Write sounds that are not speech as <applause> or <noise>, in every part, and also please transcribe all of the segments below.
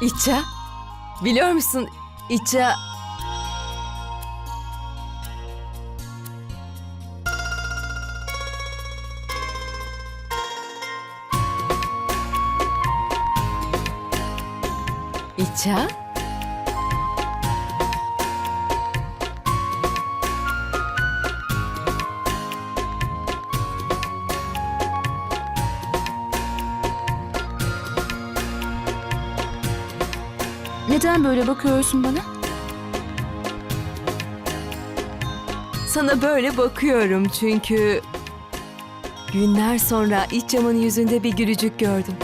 İtça, biliyor musun İtça... İtça? Neden böyle bakıyorsun bana? Sana böyle bakıyorum çünkü... Günler sonra İtçam'ın yüzünde bir gülücük gördüm.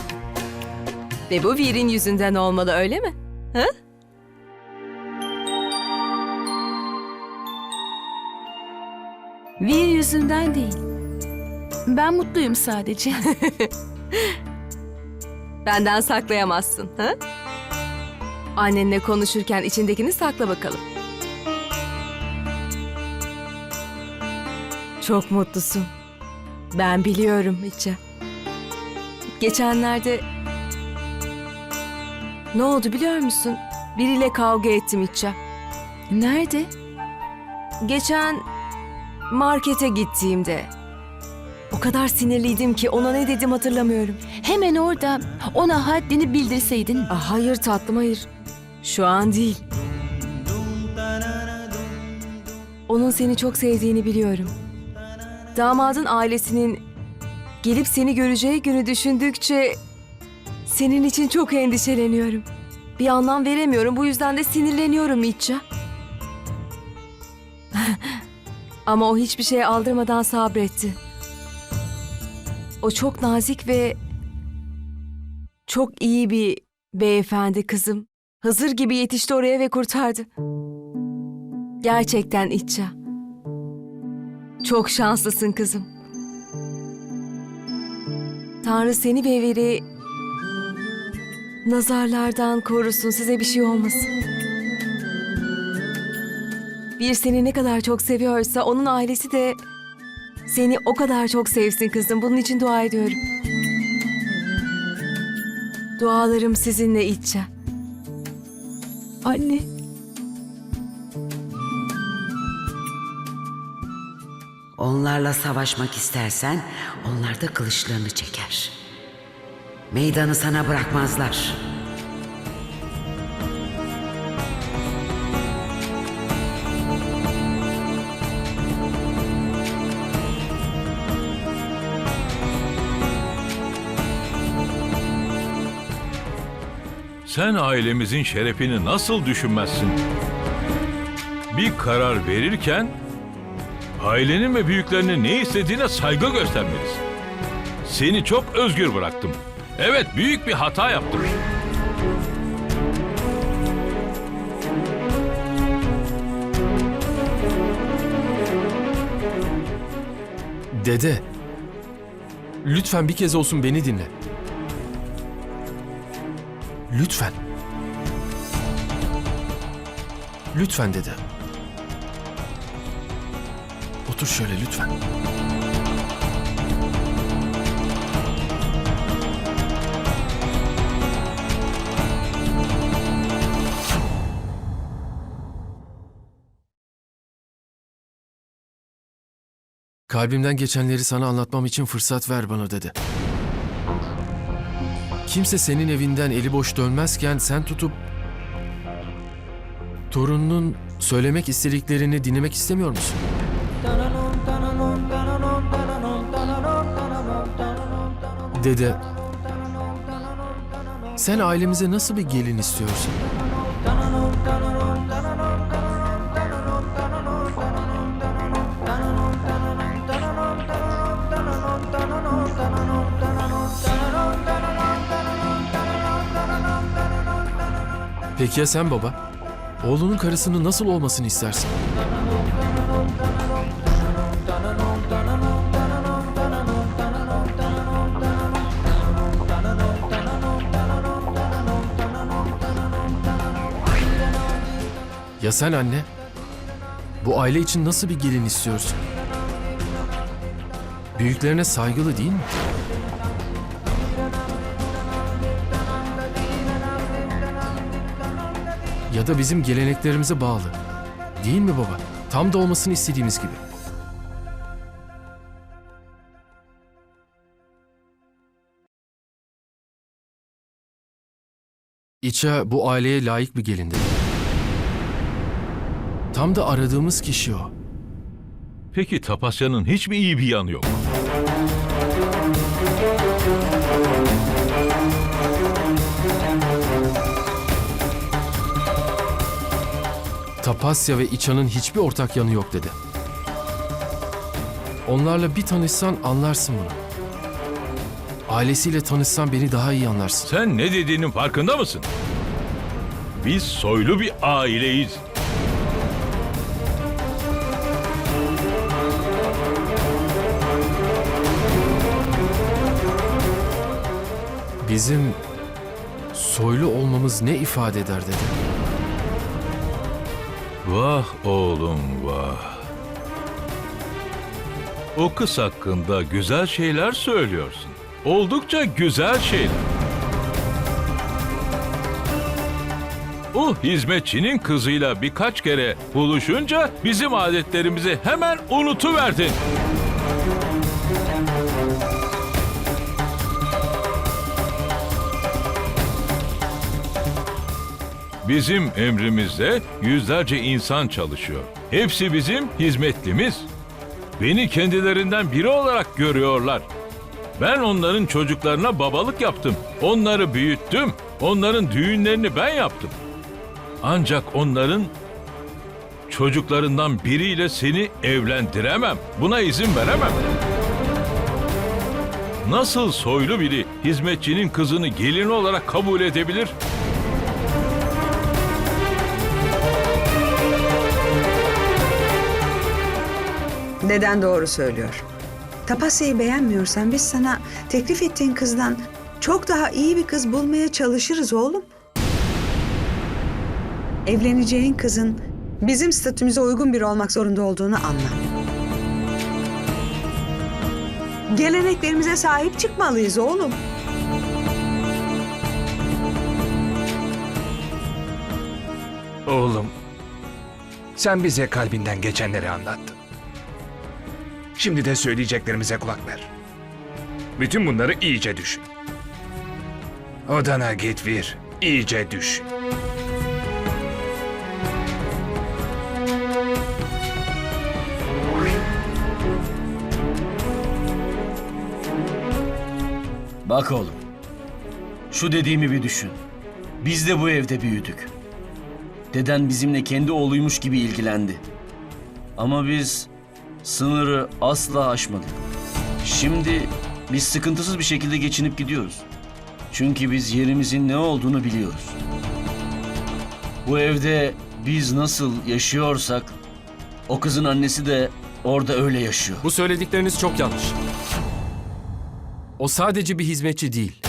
Ve bu Vir'in yüzünden olmalı öyle mi? Ha? Vir yüzünden değil. Ben mutluyum sadece. <laughs> Benden saklayamazsın. Ha? Annenle konuşurken içindekini sakla bakalım. Çok mutlusun. Ben biliyorum İtça. Geçenlerde... Ne oldu biliyor musun? Biriyle kavga ettim İtça. Nerede? Geçen markete gittiğimde... O kadar sinirliydim ki ona ne dedim hatırlamıyorum. Hemen orada ona haddini bildirseydin. Ah, hayır tatlım hayır. Şu an değil. Onun seni çok sevdiğini biliyorum. Damadın ailesinin gelip seni göreceği günü düşündükçe senin için çok endişeleniyorum. Bir anlam veremiyorum. Bu yüzden de sinirleniyorum İtça. <laughs> Ama o hiçbir şey aldırmadan sabretti. O çok nazik ve çok iyi bir beyefendi kızım. Hızır gibi yetişti oraya ve kurtardı. Gerçekten İtça. Çok şanslısın kızım. Tanrı seni ve Veri nazarlardan korusun, size bir şey olmasın. Bir seni ne kadar çok seviyorsa onun ailesi de seni o kadar çok sevsin kızım. Bunun için dua ediyorum. Dualarım sizinle İtça. Anne. Onlarla savaşmak istersen onlar da kılıçlarını çeker. Meydanı sana bırakmazlar. Sen ailemizin şerefini nasıl düşünmezsin? Bir karar verirken ailenin ve büyüklerinin ne istediğine saygı göstermelisin. Seni çok özgür bıraktım. Evet, büyük bir hata yaptım. Dede. Lütfen bir kez olsun beni dinle. Lütfen. Lütfen dede. Otur şöyle lütfen. Kalbimden geçenleri sana anlatmam için fırsat ver bana dede. Kimse senin evinden eli boş dönmezken sen tutup torununun söylemek istediklerini dinlemek istemiyor musun? Dede, sen ailemize nasıl bir gelin istiyorsun? Peki ya sen baba? Oğlunun karısının nasıl olmasını istersin? Ya sen anne? Bu aile için nasıl bir gelin istiyorsun? Büyüklerine saygılı değil mi? Ya da bizim geleneklerimize bağlı. Değil mi baba? Tam da olmasını istediğimiz gibi. İça bu aileye layık bir gelin dedi. Tam da aradığımız kişi o. Peki Tapasya'nın hiç mi iyi bir yanı yok? Tapasya ve İça'nın hiçbir ortak yanı yok dedi. Onlarla bir tanışsan anlarsın bunu. Ailesiyle tanışsan beni daha iyi anlarsın. Sen ne dediğinin farkında mısın? Biz soylu bir aileyiz. Bizim soylu olmamız ne ifade eder dedi. Vah oğlum vah. O kız hakkında güzel şeyler söylüyorsun. Oldukça güzel şeyler. O hizmetçinin kızıyla birkaç kere buluşunca bizim adetlerimizi hemen unutuverdin. Bizim emrimizde yüzlerce insan çalışıyor. Hepsi bizim hizmetlimiz. Beni kendilerinden biri olarak görüyorlar. Ben onların çocuklarına babalık yaptım. Onları büyüttüm. Onların düğünlerini ben yaptım. Ancak onların çocuklarından biriyle seni evlendiremem. Buna izin veremem. Nasıl soylu biri hizmetçinin kızını gelin olarak kabul edebilir? Deden doğru söylüyor. Tapasya'yı beğenmiyorsan biz sana teklif ettiğin kızdan çok daha iyi bir kız bulmaya çalışırız oğlum. Evleneceğin kızın bizim statümüze uygun biri olmak zorunda olduğunu anla. Geleneklerimize sahip çıkmalıyız oğlum. Oğlum, sen bize kalbinden geçenleri anlattın. Şimdi de söyleyeceklerimize kulak ver. Bütün bunları iyice düşün. Odana git Vir, iyice düşün. Bak oğlum. Şu dediğimi bir düşün. Biz de bu evde büyüdük. Deden bizimle kendi oğluymuş gibi ilgilendi. Ama biz sınırı asla aşmadık. Şimdi biz sıkıntısız bir şekilde geçinip gidiyoruz. Çünkü biz yerimizin ne olduğunu biliyoruz. Bu evde biz nasıl yaşıyorsak o kızın annesi de orada öyle yaşıyor. Bu söyledikleriniz çok yanlış. O sadece bir hizmetçi değil.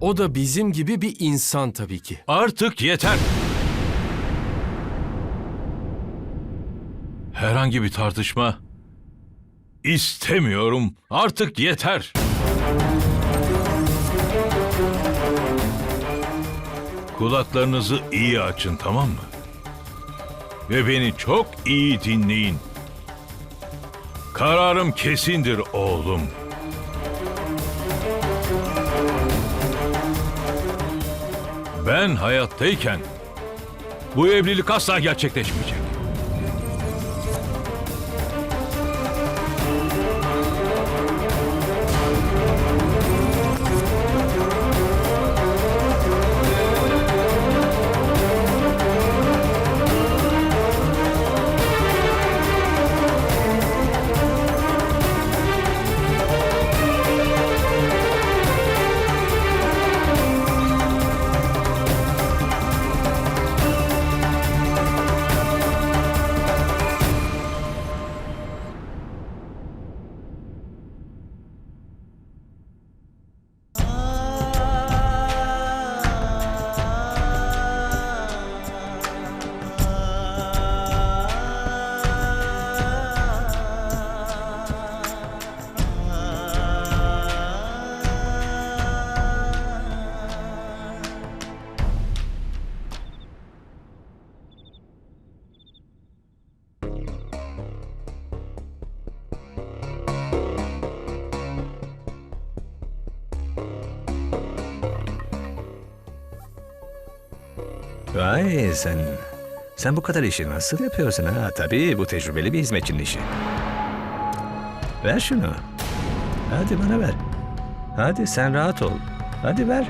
O da bizim gibi bir insan tabii ki. Artık yeter. Herhangi bir tartışma istemiyorum. Artık yeter. Kulaklarınızı iyi açın tamam mı? Ve beni çok iyi dinleyin. Kararım kesindir oğlum. Ben hayattayken bu evlilik asla gerçekleşmeyecek. Vay sen... Sen bu kadar işi nasıl yapıyorsun ha? Tabii bu tecrübeli bir hizmetçinin işi. Ver şunu. Hadi bana ver. Hadi sen rahat ol. Hadi ver.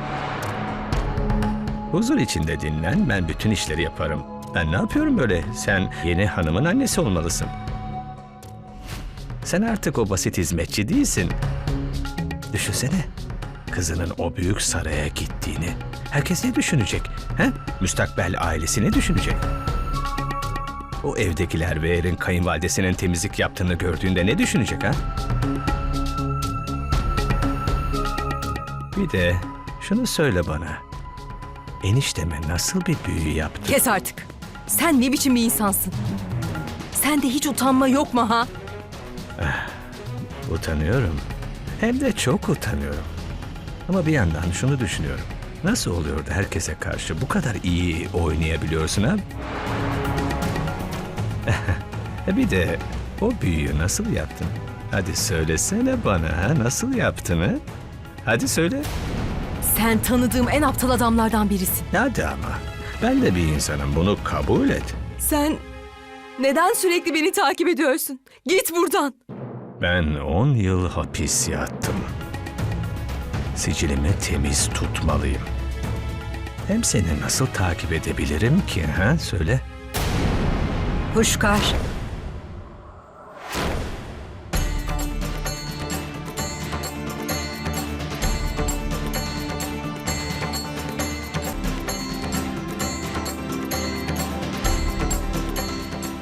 Huzur içinde dinlen. Ben bütün işleri yaparım. Ben ne yapıyorum böyle? Sen yeni hanımın annesi olmalısın. Sen artık o basit hizmetçi değilsin. Düşünsene. Kızının o büyük saraya gittiğini. Herkes ne düşünecek? He? Müstakbel ailesi ne düşünecek? O evdekiler ve Erin kayınvalidesinin temizlik yaptığını gördüğünde ne düşünecek ha? Bir de şunu söyle bana. Enişteme nasıl bir büyü yaptı? Kes artık. Sen ne biçim bir insansın? Sende hiç utanma yok mu ha? Utanıyorum. Hem de çok utanıyorum. Ama bir yandan şunu düşünüyorum. Nasıl oluyor da herkese karşı bu kadar iyi oynayabiliyorsun ha? <laughs> E bir de o büyüyü nasıl yaptın? Hadi söylesene bana ha? Nasıl yaptın ha? Hadi söyle. Sen tanıdığım en aptal adamlardan birisin. Hadi ama. Ben de bir insanım. Bunu kabul et. Sen neden sürekli beni takip ediyorsun? Git buradan. Ben 10 yıl hapis yattım. Sicilimi temiz tutmalıyım. Hem seni nasıl takip edebilirim ki ha? Söyle. Puşkar.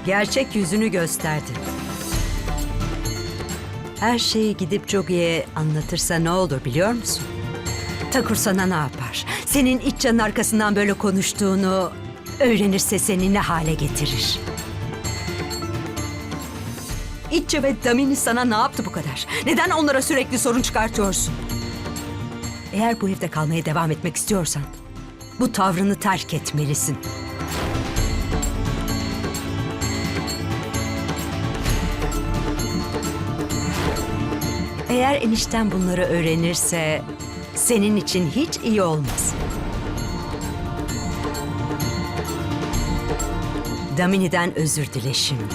Gerçek yüzünü gösterdin. Her şeyi gidip Jogi'ye anlatırsa ne olur biliyor musun? Takur sana ne yapar? Senin iç canın arkasından böyle konuştuğunu öğrenirse seni ne hale getirir? İtçe ve Damini sana ne yaptı bu kadar? Neden onlara sürekli sorun çıkartıyorsun? Eğer bu evde kalmaya devam etmek istiyorsan bu tavrını terk etmelisin. Eğer enişten bunları öğrenirse senin için hiç iyi olmaz. Damini'den özür dile şimdi.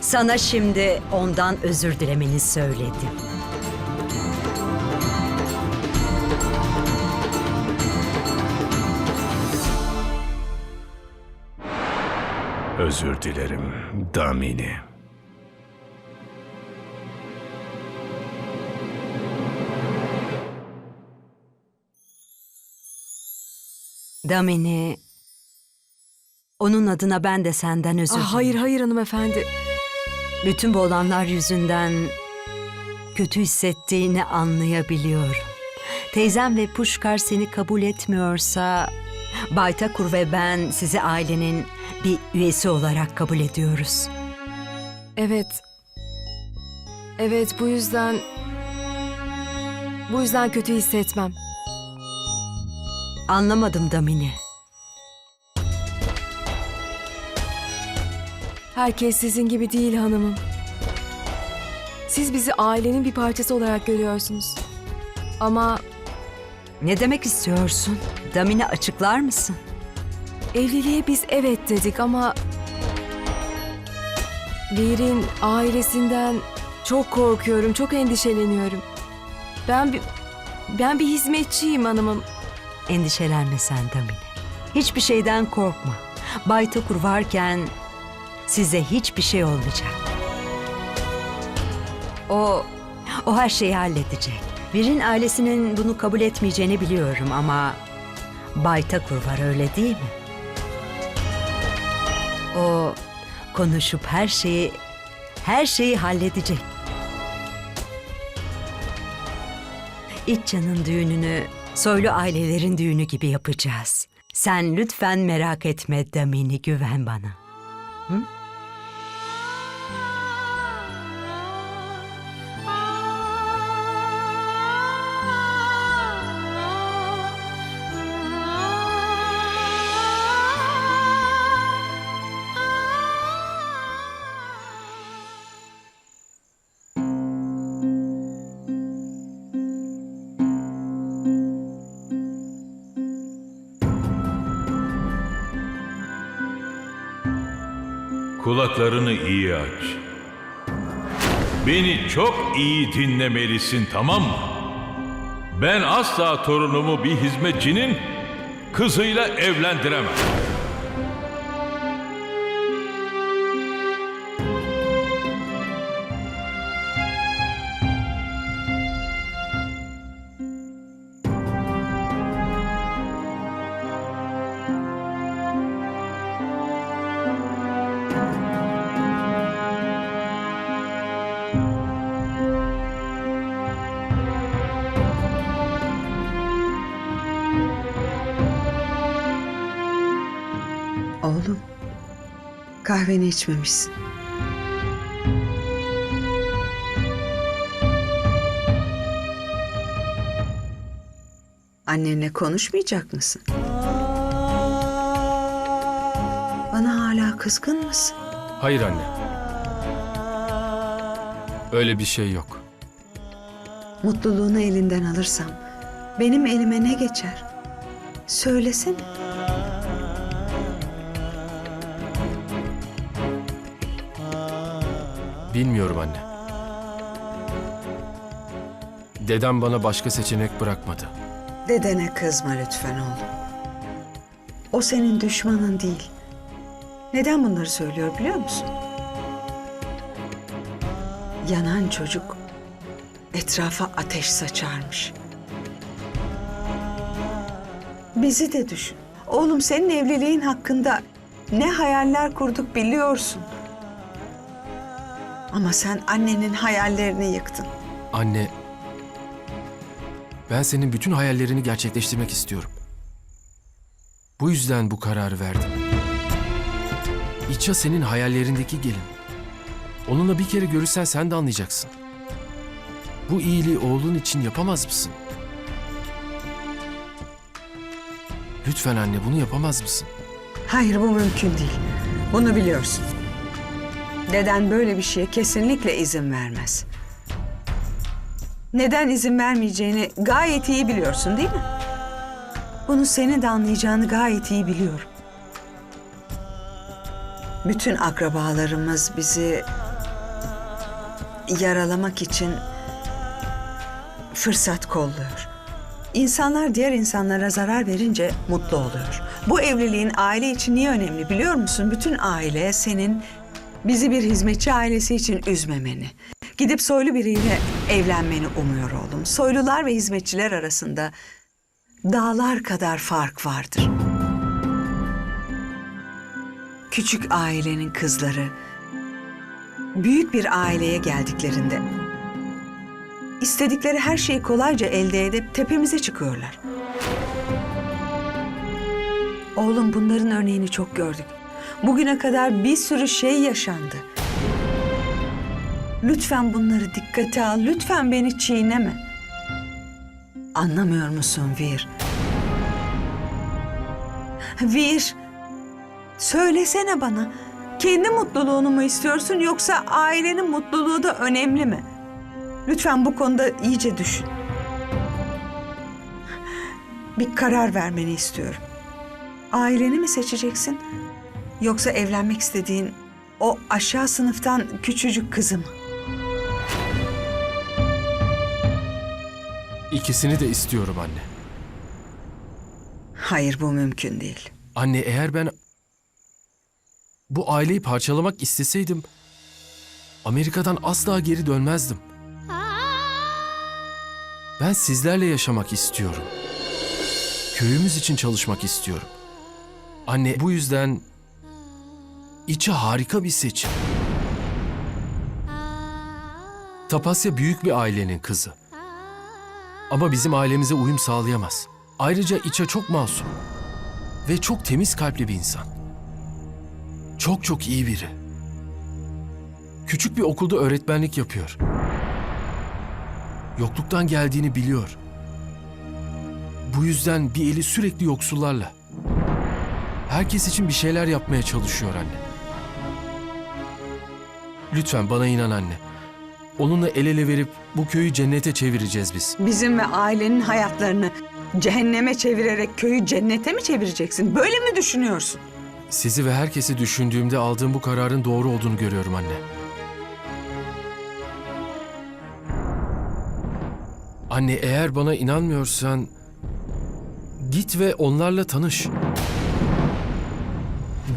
Sana şimdi ondan özür dilemeni söyledim. Özür dilerim Damini. Damini, onun adına ben de senden özür Ah, hayır hayır hanımefendi. Bütün bu olanlar yüzünden kötü hissettiğini anlayabiliyorum. Teyzem ve Puşkar seni kabul etmiyorsa Baytakur ve ben sizi ailenin bir üyesi olarak kabul ediyoruz. Evet. Evet bu yüzden... Bu yüzden kötü hissetmem. Anlamadım Damini. Herkes sizin gibi değil hanımım. Siz bizi ailenin bir parçası olarak görüyorsunuz. Ama Ne demek istiyorsun? Damini açıklar mısın? evliliğe biz evet dedik ama... Vir'in ailesinden çok korkuyorum, çok endişeleniyorum. Ben bir, ben bir hizmetçiyim hanımım. Endişelenme sen Damini. Hiçbir şeyden korkma. Baytakur varken size hiçbir şey olmayacak. O, o her şeyi halledecek. Vir'in ailesinin bunu kabul etmeyeceğini biliyorum ama Baytakur var öyle değil mi? O konuşup her şeyi her şeyi halledecek. İtcan'ın düğününü soylu ailelerin düğünü gibi yapacağız. Sen lütfen merak etme Damini güven bana. Hı? Kulaklarını iyi aç. Beni çok iyi dinlemelisin tamam mı? Ben asla torunumu bir hizmetçinin kızıyla evlendiremem. Kahveni içmemişsin. Annenle konuşmayacak mısın? Bana hala kızgın mısın? Hayır anne. Öyle bir şey yok. Mutluluğunu elinden alırsam benim elime ne geçer? Söylesene. Bilmiyorum anne. Dedem bana başka seçenek bırakmadı. Dedene kızma lütfen oğlum. O senin düşmanın değil. Neden bunları söylüyor biliyor musun? Yanan çocuk etrafa ateş saçarmış. Bizi de düşün. Oğlum senin evliliğin hakkında ne hayaller kurduk biliyorsun. Ama sen annenin hayallerini yıktın. Anne, ben senin bütün hayallerini gerçekleştirmek istiyorum. Bu yüzden bu kararı verdim. İça senin hayallerindeki gelin. Onunla bir kere görüşsen sen de anlayacaksın. Bu iyiliği oğlun için yapamaz mısın? Lütfen anne bunu yapamaz mısın? Hayır bu mümkün değil. Bunu biliyorsun. Deden böyle bir şeye kesinlikle izin vermez. Neden izin vermeyeceğini gayet iyi biliyorsun değil mi? Bunu senin de anlayacağını gayet iyi biliyorum. Bütün akrabalarımız bizi yaralamak için fırsat kolluyor. İnsanlar diğer insanlara zarar verince mutlu oluyor. Bu evliliğin aile için niye önemli biliyor musun? Bütün aile senin bizi bir hizmetçi ailesi için üzmemeni, gidip soylu biriyle evlenmeni umuyor oğlum. Soylular ve hizmetçiler arasında dağlar kadar fark vardır. Küçük ailenin kızları büyük bir aileye geldiklerinde istedikleri her şeyi kolayca elde edip tepemize çıkıyorlar. Oğlum bunların örneğini çok gördük. Bugüne kadar bir sürü şey yaşandı. Lütfen bunları dikkate al. Lütfen beni çiğneme. Anlamıyor musun Vir? Vir, söylesene bana. Kendi mutluluğunu mu istiyorsun yoksa ailenin mutluluğu da önemli mi? Lütfen bu konuda iyice düşün. Bir karar vermeni istiyorum. Aileni mi seçeceksin? Yoksa evlenmek istediğin o aşağı sınıftan küçücük kızı mı? İkisini de istiyorum anne. Hayır bu mümkün değil. Anne eğer ben bu aileyi parçalamak isteseydim Amerika'dan asla geri dönmezdim. Ben sizlerle yaşamak istiyorum. Köyümüz için çalışmak istiyorum. Anne bu yüzden içi harika bir seçim. Tapasya büyük bir ailenin kızı. Ama bizim ailemize uyum sağlayamaz. Ayrıca İça çok masum ve çok temiz kalpli bir insan. Çok çok iyi biri. Küçük bir okulda öğretmenlik yapıyor. Yokluktan geldiğini biliyor. Bu yüzden bir eli sürekli yoksullarla. Herkes için bir şeyler yapmaya çalışıyor anne. Lütfen bana inan anne. Onunla el ele verip bu köyü cennete çevireceğiz biz. Bizim ve ailenin hayatlarını cehenneme çevirerek köyü cennete mi çevireceksin? Böyle mi düşünüyorsun? sizi ve herkesi düşündüğümde aldığım bu kararın doğru olduğunu görüyorum anne. Anne eğer bana inanmıyorsan git ve onlarla tanış.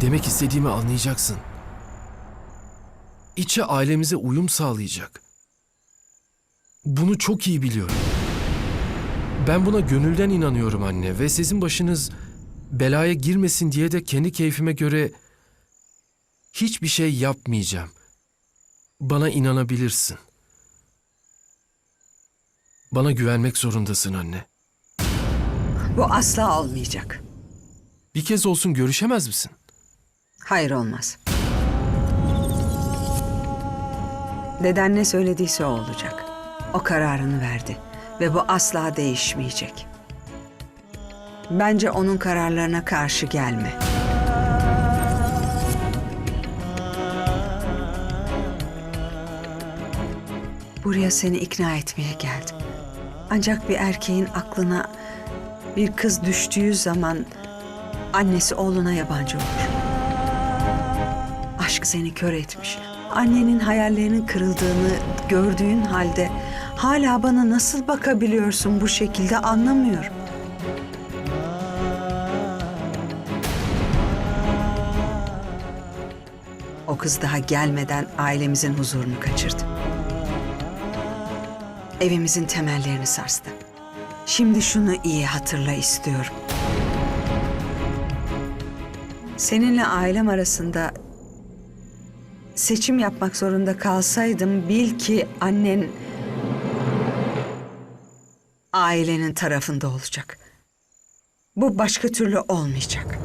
Demek istediğimi anlayacaksın. İçe ailemize uyum sağlayacak. Bunu çok iyi biliyorum. Ben buna gönülden inanıyorum anne ve sizin başınız belaya girmesin diye de kendi keyfime göre hiçbir şey yapmayacağım. Bana inanabilirsin. Bana güvenmek zorundasın anne. Bu asla olmayacak. Bir kez olsun görüşemez misin? Hayır olmaz. Deden ne söylediyse o olacak. O kararını verdi ve bu asla değişmeyecek. Bence onun kararlarına karşı gelme. Buraya seni ikna etmeye geldim. Ancak bir erkeğin aklına bir kız düştüğü zaman annesi oğluna yabancı olur. Aşk seni kör etmiş. Annenin hayallerinin kırıldığını gördüğün halde hala bana nasıl bakabiliyorsun bu şekilde anlamıyorum. O kız daha gelmeden ailemizin huzurunu kaçırdı. Evimizin temellerini sarstı. Şimdi şunu iyi hatırla istiyorum. Seninle ailem arasında seçim yapmak zorunda kalsaydım bil ki annen ailenin tarafında olacak. Bu başka türlü olmayacak.